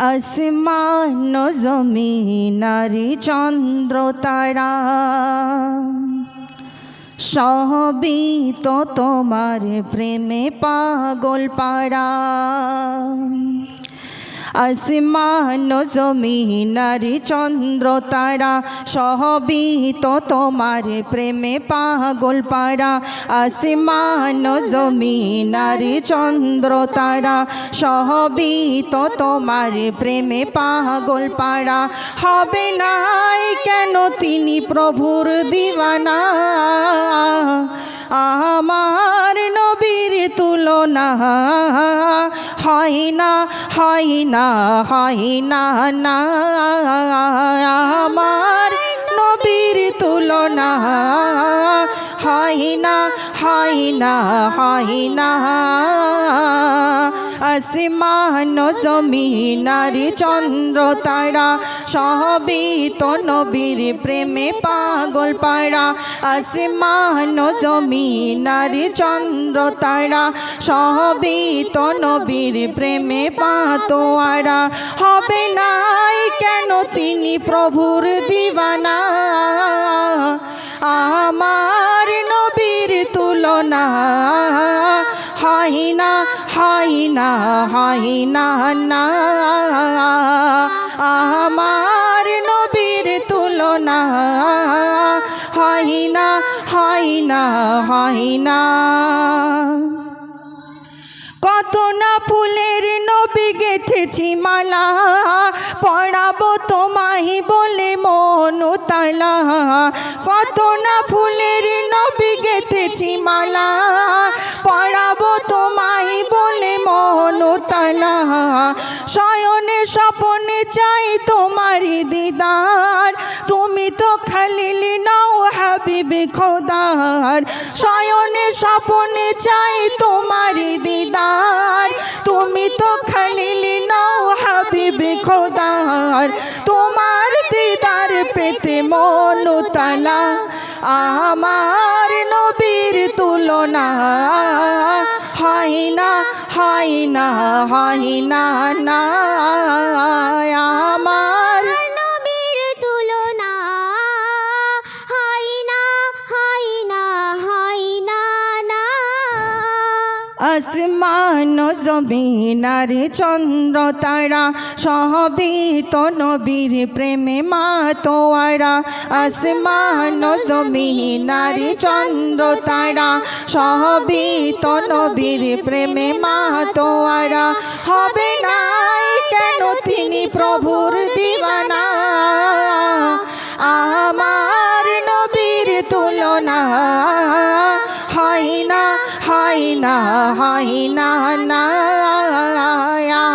আসমান জমিনারি চন্দ্র তারা। সহবি তো তোমার প্রেমে পাগল পারা। আসমান জমিনারি চন্দ্র তারা সহবি তো তোমার প্রেমে পাগল পারা। আসমান জমিনারি চন্দ্র তারা সহবি তো তোমার প্রেমে পাগল পারা। হবে নাই কেন তিনি প্রভুর দিওয়ানা আমার নবীর তুলনা হয় না হয় না হয় না না। আমার নবীর তুলনা হয় না হয় না হয় না। আসমান জমিনার চন্দ্র তারা সবই তো নবীর প্রেমে পাগল পাড়া। আসমান জমিনার চন্দ্র তারা সবই তো নবীর প্রেমে পাতোয়ারা। হবে নাই কেন তিনি প্রভুর দিবানা? হয় না হয় না। আমার নবীর তুলনা হয় না হয় না কত না ফুলের নবী গেথেছি মালা, পড়াবো তোমায় বলে মন তালা কত না ফুলের নবী গেথেছি মালা চাই তোমারি দিদার। তুমি তো খালিলি নাও হাবিবি খোদার। শয়নে স্বপনে চাই তোমারি দিদার। তুমি তো খালিলি নাও হাবিবি খোদার। তোমার দিদার পেতে মন তালা। আমার নবীর তুলনা হয় না হয় না হয় না না। আসমান জমিনার চন্দ্র তারা সহবি তো নবীর প্রেমে মা তোয়ারা আসমান জমিনার চন্দ্র তারা সহবি তো নবীর প্রেমে মা তোয়ারা হবে না কেন না হয় না না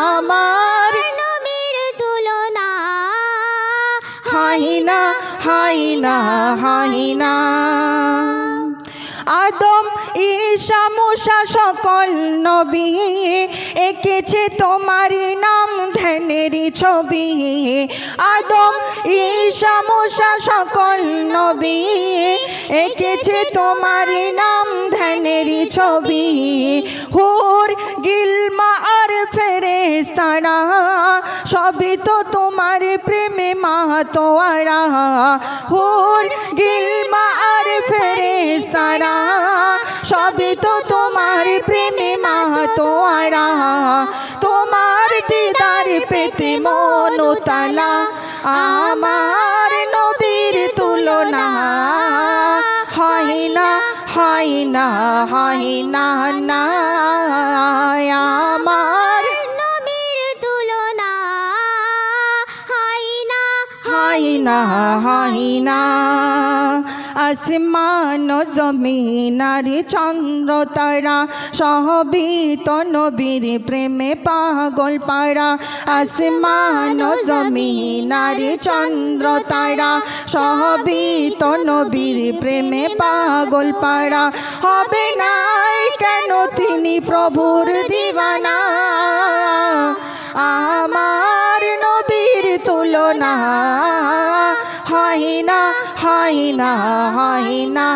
আমার। নবীর তুলনা। হয় না হয় না হয় না। আদম ঈশা মুসা সকল নবী এঁকেছে তোমারই নাম ধ্যানেরই ছবি। আদম ঈশা মুসা সকল নবী এঁকেছে তোমারই নাম ধ্যানেরই ছবি। ফেরেস্তারা সবই তো তোমার প্রেমে মাহাতোয়ারা হুর, গিলমা আর ফেরেস্তারা সবই তো তোমার প্রেমে মাহাতোয়ারা তোমার দিদার পেতে মন তালা আমার নবীর তুলনা। হয় না হয় না হয় না না হাইনা হয় না আসমান জমিনার চন্দ্র তারা সহবিত নবীর প্রেমে পাগল পারা আসমান জমিনার চন্দ্র তারা সহবিত নবীর প্রেমে পাগল পারা হবে নাই কেন তিনি প্রভুর দিবানা না হয় না